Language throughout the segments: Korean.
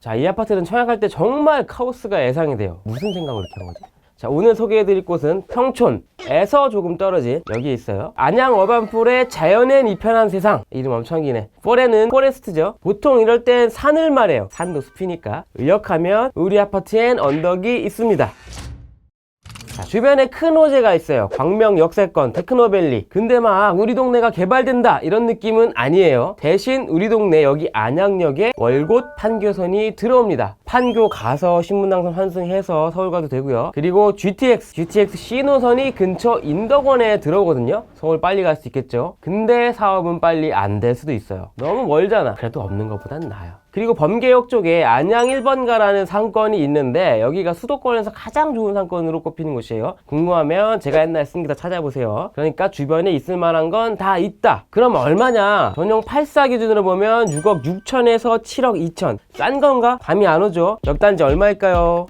자, 이 아파트는 청약할 때 정말 카오스가 예상이 돼요. 무슨 생각으로 이렇게 한 거지? 자, 오늘 소개해드릴 곳은 평촌에서 조금 떨어진 여기에 있어요. 안양 어반풀의 자연엔 이편한 세상. 이름 엄청 기네. 포레는 포레스트죠. 보통 이럴 땐 산을 말해요. 산도 숲이니까. 의역하면 우리 아파트엔 언덕이 있습니다. 자, 주변에 큰 호재가 있어요. 광명 역세권, 테크노밸리. 근데 막 우리 동네가 개발된다 이런 느낌은 아니에요. 대신 우리 동네 여기 안양역에 월곶 판교선이 들어옵니다. 판교 가서 신분당선 환승해서 서울 가도 되고요. 그리고 GTX, GTX C노선이 근처 인덕원에 들어오거든요. 서울 빨리 갈 수 있겠죠. 근데 사업은 빨리 안 될 수도 있어요. 너무 멀잖아. 그래도 없는 것보단 나아요. 그리고 범계역 쪽에 안양 1번가라는 상권이 있는데 여기가 수도권에서 가장 좋은 상권으로 꼽히는 곳이에요. 궁금하면 제가 옛날 쓴 기다 찾아보세요. 그러니까 주변에 있을 만한 건 다 있다. 그럼 얼마냐? 전용 84 기준으로 보면 6억 6천에서 7억 2천. 싼 건가? 감이 안 오죠? 몇 단지 얼마일까요?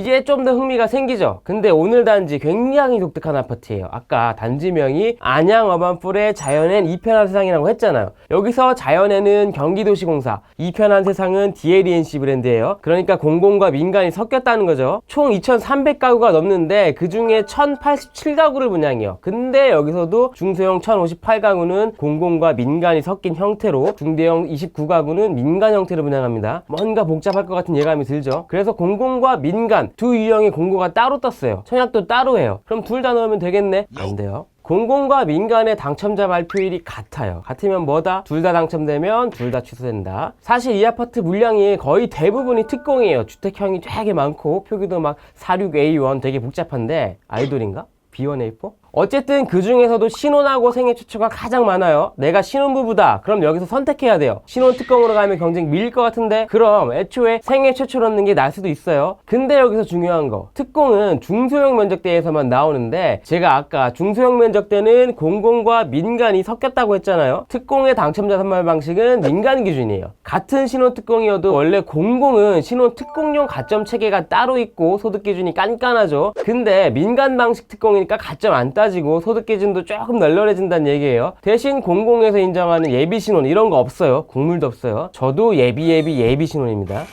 이제 좀 더 흥미가 생기죠. 근데 오늘 단지 굉장히 독특한 아파트예요. 아까 단지명이 안양 어반풀의 자연엔 이편한 세상이라고 했잖아요. 여기서 자연에는 경기도시공사, 이편한 세상은 DLENC 브랜드예요. 그러니까 공공과 민간이 섞였다는 거죠. 총 2,300가구가 넘는데 그 중에 1,087가구를 분양해요. 근데 여기서도 중소형 1,058가구는 공공과 민간이 섞인 형태로 중대형 29가구는 민간 형태로 분양합니다. 뭔가 복잡할 것 같은 예감이 들죠. 그래서 공공과 민간 두 유형의 공고가 따로 떴어요. 청약도 따로 해요. 그럼 둘 다 넣으면 되겠네? 안 돼요. 공공과 민간의 당첨자 발표일이 같아요. 같으면 뭐다? 둘 다 당첨되면 둘 다 취소된다. 사실 이 아파트 물량이 거의 대부분이 특공이에요. 주택형이 되게 많고 표기도 막 46A1 되게 복잡한데 아이돌인가? B1A4? 어쨌든 그 중에서도 신혼하고 생애 최초가 가장 많아요. 내가 신혼부부다. 그럼 여기서 선택해야 돼요. 신혼 특공으로 가면 경쟁 밀릴 것 같은데? 그럼 애초에 생애 최초로 넣는 게 날 수도 있어요. 근데 여기서 중요한 거. 특공은 중소형 면적대에서만 나오는데 제가 아까 중소형 면적대는 공공과 민간이 섞였다고 했잖아요. 특공의 당첨자 선발 방식은 민간 기준이에요. 같은 신혼 특공이어도 원래 공공은 신혼 특공용 가점 체계가 따로 있고 소득 기준이 깐깐하죠. 근데 민간 방식 특공이니까 가점 안 따 지고 소득 기준도 조금 널널해진다는 얘기예요. 대신 공공에서 인정하는 예비 신혼 이런 거 없어요. 국물도 없어요. 저도 예비 예비 예비 신혼입니다.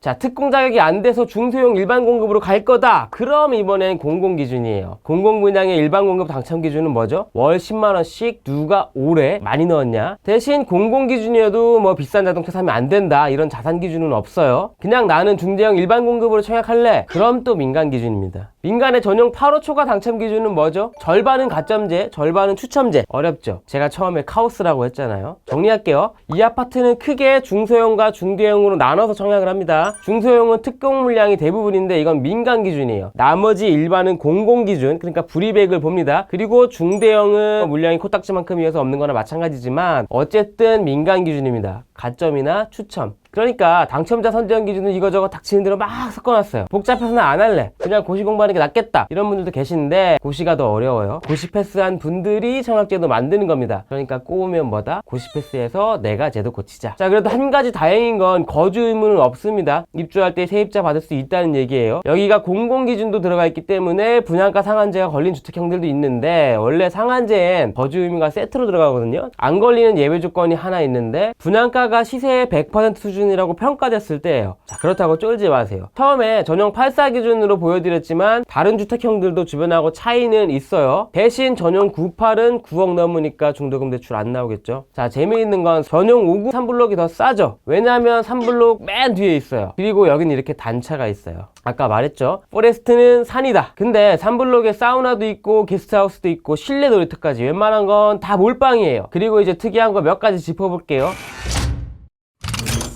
자, 특공 자격이 안 돼서 중소형 일반 공급으로 갈 거다. 그럼 이번엔 공공 기준이에요. 공공 분양의 일반 공급 당첨 기준은 뭐죠? 월 10만 원씩 누가 오래 많이 넣었냐? 대신 공공 기준이어도 뭐 비싼 자동차 사면 안 된다. 이런 자산 기준은 없어요. 그냥 나는 중대형 일반 공급으로 청약할래. 그럼 또 민간 기준입니다. 민간의 전용 8호 초과 당첨 기준은 뭐죠? 절반은 가점제, 절반은 추첨제. 어렵죠? 제가 처음에 카오스라고 했잖아요. 정리할게요. 이 아파트는 크게 중소형과 중대형으로 나눠서 청약을 합니다. 중소형은 특공 물량이 대부분인데 이건 민간 기준이에요. 나머지 일반은 공공 기준, 그러니까 불이백을 봅니다. 그리고 중대형은 물량이 코딱지만큼이어서 없는 거나 마찬가지지만 어쨌든 민간 기준입니다. 가점이나 추첨. 그러니까 당첨자 선정 기준은 이거저거 닥치는 대로 막 섞어놨어요. 복잡해서 나안 할래. 그냥 고시 공부하는 게 낫겠다. 이런 분들도 계시는데 고시가 더 어려워요. 고시 패스한 분들이 청약제도 만드는 겁니다. 그러니까 꼬우면 뭐다? 고시 패스해서 내가 제도 고치자. 자 그래도 한 가지 다행인 건 거주 의무는 없습니다. 입주할 때 세입자 받을 수 있다는 얘기예요. 여기가 공공 기준도 들어가 있기 때문에 분양가 상한제가 걸린 주택형들도 있는데 원래 상한제엔 거주 의무가 세트로 들어가거든요. 안 걸리는 예외 조건이 하나 있는데 분양가 가 시세의 100% 수준이라고 평가됐을 때예요. 자 그렇다고 쫄지 마세요. 처음에 전용 84 기준으로 보여드렸지만 다른 주택형들도 주변하고 차이는 있어요. 대신 전용 98은 9억 넘으니까 중도금 대출 안 나오겠죠. 자 재미있는 건 전용 59 3블록이 더 싸죠. 왜냐하면 3블록 맨 뒤에 있어요. 그리고 여기는 이렇게 단차가 있어요. 아까 말했죠. 포레스트는 산이다. 근데 3블록에 사우나도 있고 게스트하우스도 있고 실내 놀이터까지 웬만한 건 다 몰빵이에요. 그리고 이제 특이한 거 몇 가지 짚어볼게요.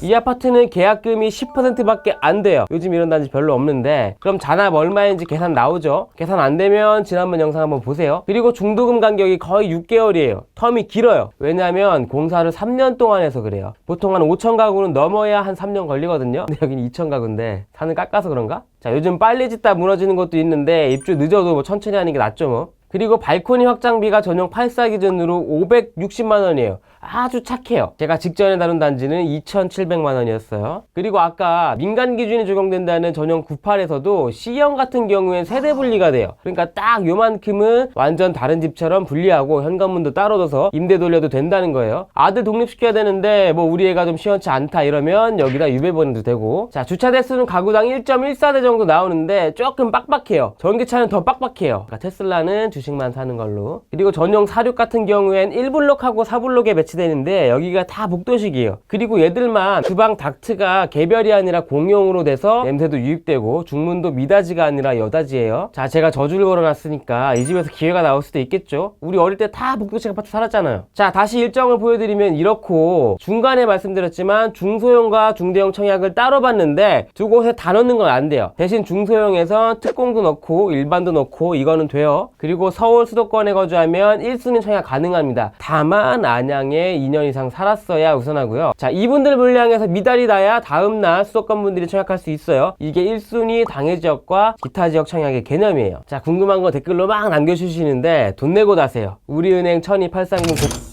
이 아파트는 계약금이 10%밖에 안 돼요. 요즘 이런 단지 별로 없는데 그럼 잔압 얼마인지 계산 나오죠? 계산 안 되면 지난번 영상 한번 보세요. 그리고 중도금 간격이 거의 6개월이에요. 텀이 길어요. 왜냐하면 공사를 3년 동안 해서 그래요. 보통 한 5천 가구는 넘어야 한 3년 걸리거든요. 근데 여기는 2천 가구인데 산을 깎아서 그런가? 자 요즘 빨리 짓다 무너지는 것도 있는데 입주 늦어도 뭐 천천히 하는 게 낫죠 뭐. 그리고 발코니 확장비가 전용 8사 기준으로 560만 원이에요. 아주 착해요. 제가 직전에 다룬 단지는 2,700만 원이었어요. 그리고 아까 민간 기준이 적용된다는 전용 98에서도 C형 같은 경우엔 세대 분리가 돼요. 그러니까 딱 요만큼은 완전 다른 집처럼 분리하고 현관문도 따로 둬서 임대 돌려도 된다는 거예요. 아들 독립시켜야 되는데 뭐 우리 애가 좀 시원치 않다 이러면 여기다 유배 보내도 되고 자 주차 대수는 가구당 1.14대 정도 나오는데 조금 빡빡해요. 전기차는 더 빡빡해요. 그러니까 테슬라는 주 식만 사는 걸로 그리고 전용 46 같은 경우엔 1블록하고 4블록에 배치되는데 여기가 다 복도식이에요. 그리고 얘들만 주방 닥트가 개별이 아니라 공용으로 돼서 냄새도 유입되고 중문도 미닫이가 아니라 여닫이에요. 자 제가 저주를 걸어놨으니까 이 집에서 기회가 나올 수도 있겠죠. 우리 어릴 때 다 복도식 아파트 살았잖아요. 자 다시 일정을 보여드리면 이렇고 중간에 말씀드렸지만 중소형과 중대형 청약을 따로 받는데 두 곳에 다 넣는 건 안 돼요. 대신 중소형에선 특공도 넣고 일반도 넣고 이거는 돼요. 그리고 서울 수도권에 거주하면 1순위 청약 가능합니다. 다만 안양에 2년 이상 살았어야 우선하고요. 자 이분들 물량에서 미달이 나야 다음 날 수도권 분들이 청약할 수 있어요. 이게 1순위 당해 지역과 기타 지역 청약의 개념이에요. 자 궁금한 거 댓글로 막 남겨주시는데 돈 내고 다세요. 우리은행 12830